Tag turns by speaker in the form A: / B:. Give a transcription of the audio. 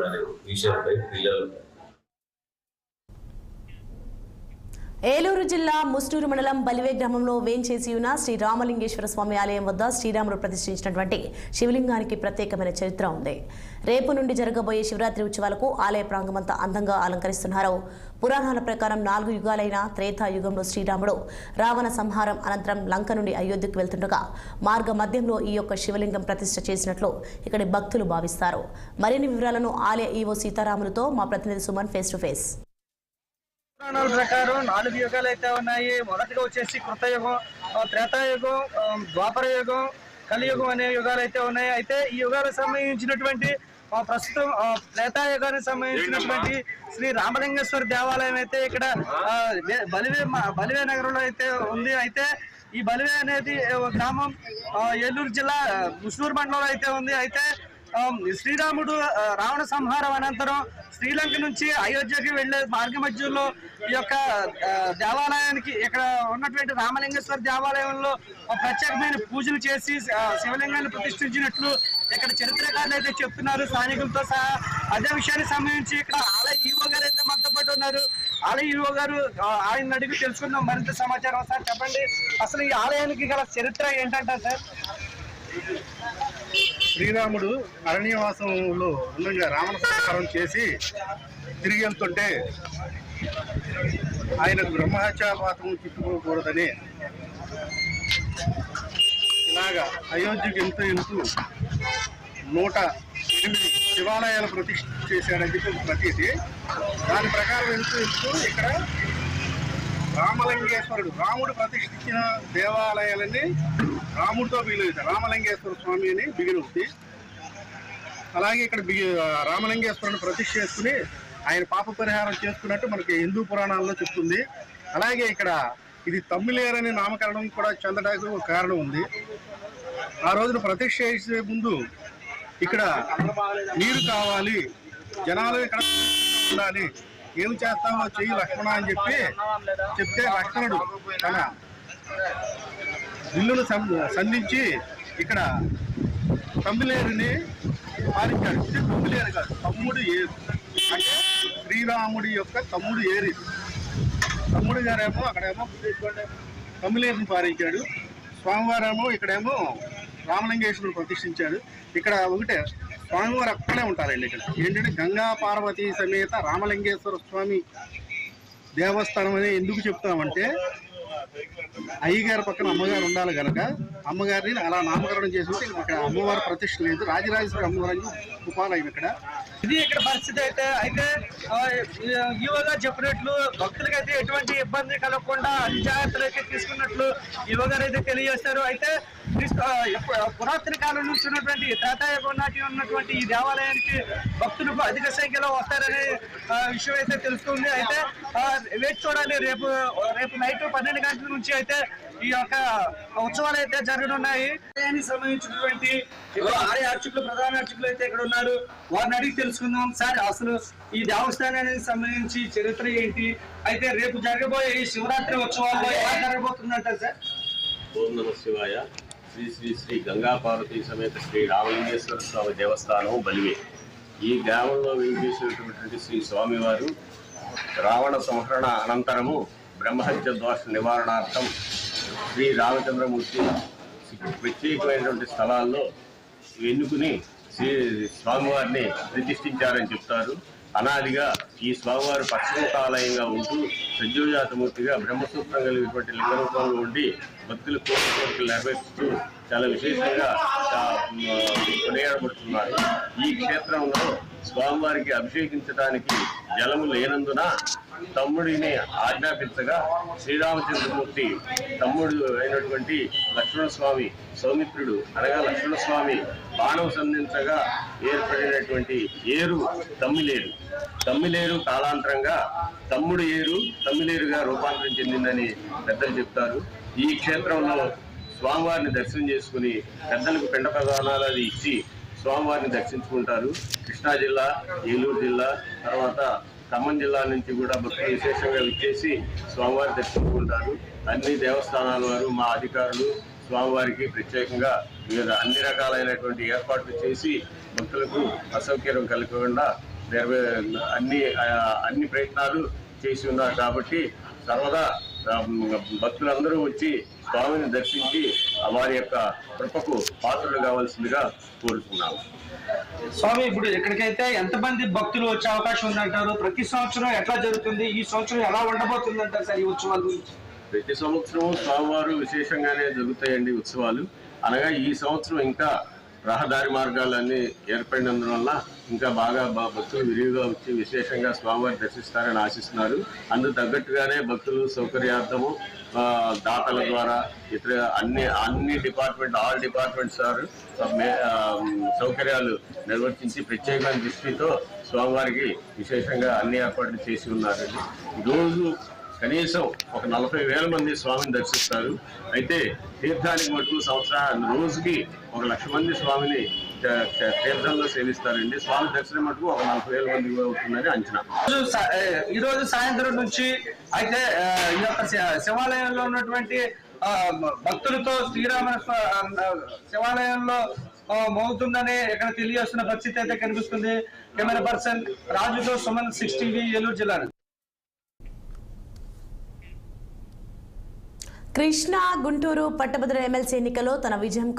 A: కూడా అనే విషయంపై పిల్లలు
B: ఏలూరు జిల్లా ముస్టూరు మండలం బలివే గ్రామంలో వేంచేసి ఉన్న శ్రీ రామలింగేశ్వర స్వామి ఆలయం వద్ద శ్రీరాముడు ప్రతిష్ఠించినటువంటి శివలింగానికి ప్రత్యేకమైన చరిత్ర ఉంది. రేపు నుండి జరగబోయే శివరాత్రి ఉత్సవాలకు ఆలయ ప్రాంగమంతా అందంగా అలంకరిస్తున్నారు. పురాణాల ప్రకారం నాలుగు యుగాలైన త్రేతాయుగంలో శ్రీరాముడు రావణ సంహారం అనంతరం లంక నుండి అయోధ్యకు వెళ్తుండగా మార్గ మధ్యంలో ఈ యొక్క శివలింగం ప్రతిష్ఠ చేసినట్లు ఇక్కడి భక్తులు భావిస్తారు. మరిన్ని వివరాలను ఆలయ ఈవో సీతారాములతో మా ప్రతినిధి సుమన్ ఫేస్ టు ఫేస్
C: పురాణాల ప్రకారం నాలుగు యుగాలు అయితే ఉన్నాయి. మొదటిగా వచ్చేసి కృతయుగం త్రేతాయుగం ద్వాపర యుగం కలియుగం అనే యుగాలు అయితే ఉన్నాయి. అయితే ఈ యుగాలకు సంబంధించినటువంటి ప్రస్తుతం ఆ, త్రేతాయుగానికి సంబంధించినటువంటి శ్రీ రామలింగేశ్వర దేవాలయం అయితే ఇక్కడ ఆ, బలివే మ- బలివే నగరంలో అయితే ఉంది. అయితే ఈ బలివే అనేది గ్రామం ఆ, ఏలూరు జిల్లా ముసూరు మండలంలో అయితే ఉంది. అయితే శ్రీరాముడు రావణ సంహారం అనంతరం శ్రీలంక నుంచి అయోధ్యకి వెళ్ళే మార్గ మధ్యలో ఈ యొక్క దేవాలయానికి ఇక్కడ ఉన్నటువంటి రామలింగేశ్వర దేవాలయంలో ఒక ప్రత్యేకమైన పూజలు చేసి శివలింగాన్ని ప్రతిష్ఠించినట్లు ఇక్కడ చరిత్రకారులు అయితే చెప్తున్నారు. స్థానికులతో సహా అదే విషయానికి సంబంధించి ఇక్కడ ఆలయ ఈవో గారు అయితే మద్దపడి ఉన్నారు. ఆలయ ఈవో గారు ఆయన అడిగి తెలుసుకుందాం. మరింత సమాచారం సార్ చెప్పండి. అసలు ఈ ఆలయానికి గల చరిత్ర ఏంటంటారు సార్?
D: శ్రీరాముడు అరణ్యవాసంలో ఉండగా రావణ సంస్కారం చేసి తిరిగి వెళ్తుంటే ఆయనకు బ్రహ్మహత్యాపాతం చుట్టుకోకూడదని ఇలాగా అయోధ్యకి వెళ్తూ ఎంతో నూట ఎనిమిది శివాలయాలు ప్రతిష్ఠ చేశాడని చెప్పి ప్రతీతి. దాని ప్రకారం వెళ్తూ వెళ్తూ ఇక్కడ రామలింగేశ్వరుడు. రాముడు ప్రతిష్ఠించిన దేవాలయాలన్నీ రాముడితో బిగిలి రామలింగేశ్వర స్వామి అని బిగిలి అలాగే ఇక్కడ బిగి రామలింగేశ్వరుని ప్రతిష్ఠ చేసుకుని ఆయన పాప పరిహారం చేసుకున్నట్టు మనకి హిందూ పురాణాల్లో చెప్తుంది. అలాగే ఇక్కడ ఇది తమ్మిలేరని నామకరణం కూడా చెందడానికి ఒక కారణం ఉంది. ఆ రోజున ప్రతిష్ఠ చేసే ముందు ఇక్కడ నీరు కావాలి జనాలు ఇక్కడ ఉండాలి. ఏం చేస్తామో చెయ్యి లక్ష్మణ అని చెప్పి చెప్తే లక్ష్మణుడు తన ఇల్లును సంధించి ఇక్కడ తమ్మిలేరుని పాలించాడు. ఇది తమ్మిలేరు కాదు తమ్ముడు ఏరు అంటే శ్రీరాముడి యొక్క తమ్ముడు ఏరి. తమ్ముడు గారేమో అక్కడేమో తమ్మిలేరుని పాలించాడు. స్వామివారేమో ఇక్కడేమో రామలింగేశ్వరుడు ప్రతిష్ఠించాడు. ఇక్కడ ఒకటే స్వామివారు అక్కడే ఉంటారండి ఇక్కడ. ఏంటంటే గంగా పార్వతీ సమేత రామలింగేశ్వర స్వామి దేవస్థానం అని ఎందుకు చెప్తామంటే అయ్యగారి పక్కన అమ్మగారు ఉండాలి కనుక అమ్మగారిని అలా నామకరణం చేసి ఇక్కడ అమ్మవారి ప్రతిష్ట లేదు. రాజరాజేశ్వరి అమ్మవారి ఉపాలయం ఇక్కడ.
C: ఇది ఇక్కడ పరిస్థితి అయితే అయితే యువగా చెప్పినట్లు భక్తులకి అయితే ఎటువంటి ఇబ్బంది కలగకుండా అన్ని జాగ్రత్తలు అయితే తీసుకున్నట్లు యువగారు అయితే తెలియజేస్తారు అయితే పురాతన కాలం నుంచి ఉన్నటువంటి త్రేతాయుగం నాటి ఉన్నటువంటి ఈ దేవాలయానికి భక్తులు అధిక సంఖ్యలో వస్తారనే విషయం అయితే తెలుస్తుంది. అయితే వేచి చూడాలి. రేపు రేపు నైట్ పన్నెండు గంటల నుంచి అయితే ఈ యొక్క ఉత్సవాలు అయితే జరగనున్నాయి. ఆలయానికి సంబంధించినటువంటి ఇక్కడ ఆలయ అర్చకులు ప్రధాన అర్చకులు అయితే ఇక్కడ ఉన్నారు. వారిని అడిగి తెలుసుకుందాం. సార్ అసలు ఈ దేవస్థానానికి సంబంధించి చరిత్ర ఏంటి? అయితే రేపు జరగబోయే ఈ శివరాత్రి ఉత్సవాల్లో ఎలా జరగబోతుందంటారు సార్?
E: ఓం నమ శివాయ. శ్రీ శ్రీ శ్రీ గంగా పార్వతీ సమేత శ్రీ రామలింగేశ్వర స్వామి దేవస్థానం బలివే. ఈ గ్రామంలో వెంకటేశ్వరుటువంటి శ్రీ స్వామివారు రావణ సంహరణ అనంతరము బ్రహ్మహత్య దోష నివారణార్థం శ్రీ రామచంద్రమూర్తి ప్రత్యేకమైనటువంటి స్థలాల్లో ఎన్నుకుని శ్రీ స్వామివారిని ప్రతిష్ఠించారని చెప్తారు. అనాదిగా ఈ స్వామివారు పశ్చిమకాలయంగా ఉంటూ సజ్జుజాతమూర్తిగా బ్రహ్మసూత్రం కలిగినటువంటి లింగరూపంలో ఉండి భక్తులు కోరిక కోరికలు నెరవేరుస్తూ చాలా విశేషంగా కొనియాడబడుతున్నారు. ఈ క్షేత్రంలో స్వామివారికి అభిషేకించడానికి జలము లేనందున తమ్ముడిని ఆజ్ఞాపించగా శ్రీరామచంద్రమూర్తి తమ్ముడు అయినటువంటి లక్ష్మణస్వామి సౌమిత్రుడు అనగా లక్ష్మణస్వామి బాణం సంధించగా ఏర్పడినటువంటి ఏరు తమ్మిలేరు. తమ్మిలేరు కాలాంతరంగా తమ్ముడు ఏరు తమ్మిలేరుగా రూపాంతరం చెందిందని పెద్దలు చెప్తారు. ఈ క్షేత్రంలో స్వామివారిని దర్శనం చేసుకుని పెద్దలకు పిండ ప్రదానాలు అది ఇచ్చి స్వామివారిని దర్శించుకుంటారు. కృష్ణా జిల్లా ఏలూరు జిల్లా తర్వాత ఖమ్మం జిల్లా నుంచి కూడా భక్తులు విశేషంగా విచ్చేసి స్వామివారిని దర్శించుకుంటారు. అన్ని దేవస్థానాల వారు మా అధికారులు స్వామివారికి ప్రత్యేకంగా వివిధ అన్ని రకాలైనటువంటి ఏర్పాట్లు చేసి భక్తులకు అసౌకర్యం కలగకుండా నెరవే అన్ని అన్ని ప్రయత్నాలు చేసి ఉన్నారు. కాబట్టి సర్వదా భక్తులందరూ వచ్చి స్వామిని దర్శించి వారి యొక్క కృపకు పాత్రలు కావాల్సిందిగా కోరుతున్నాము.
C: స్వామి ఇప్పుడు ఇక్కడికైతే ఎంతమంది భక్తులు వచ్చే అవకాశం ఉందంటారు? ప్రతి సంవత్సరం ఎట్లా జరుగుతుంది? ఈ సంవత్సరం ఎలా ఉండబోతుంది అంటారు సార్ ఈ ఉత్సవాల గురించి?
E: ప్రతి సంవత్సరం స్వామివారు విశేషంగానే జరుగుతాయండి ఉత్సవాలు. అనగా ఈ సంవత్సరం ఇంకా రహదారి మార్గాలన్నీ ఏర్పడినందువల్ల ఇంకా బాగా భక్తులు విరివిగా వచ్చి విశేషంగా స్వామివారి దర్శిస్తారని ఆశిస్తున్నారు. అందుకు తగ్గట్టుగానే భక్తులు సౌకర్యార్థము దాతల ద్వారా ఇతర అన్ని అన్ని డిపార్ట్మెంట్ ఆల్ డిపార్ట్మెంట్స్ వారు సౌకర్యాలు నిర్వర్తించి ప్రత్యేకమైన దృష్టితో స్వామివారికి విశేషంగా అన్ని ఏర్పాట్లు చేసి ఉన్నారండి రోజు కనీసం ఒక నలభై వేల మంది స్వామిని దర్శిస్తారు. అయితే తీర్థానికి మటుకు సంవత్సరాలు రోజుకి ఒక లక్ష మంది స్వామిని తీర్థంలో సేవిస్తారండి. స్వామి దర్శనం మటుకు ఒక నలభై వేల మంది అవుతుందని అంచనా.
C: ఈరోజు ఈ రోజు సాయంత్రం నుంచి అయితే ఈ యొక్క శివాలయంలో ఉన్నటువంటి భక్తులతో శ్రీరామ శివాలయంలో మోగుతుందని ఇక్కడ తెలియజేస్తున్న పరిస్థితి అయితే కనిపిస్తుంది. కెమెరా పర్సన్ రాజుతో సుమన్ సిక్స్ టీవీ ఏలూరు జిల్లా
B: కృష్ణా గుంటూరు పట్టభద్రుల ఎమ్మెల్సీ ఎన్నికలో తన విజయం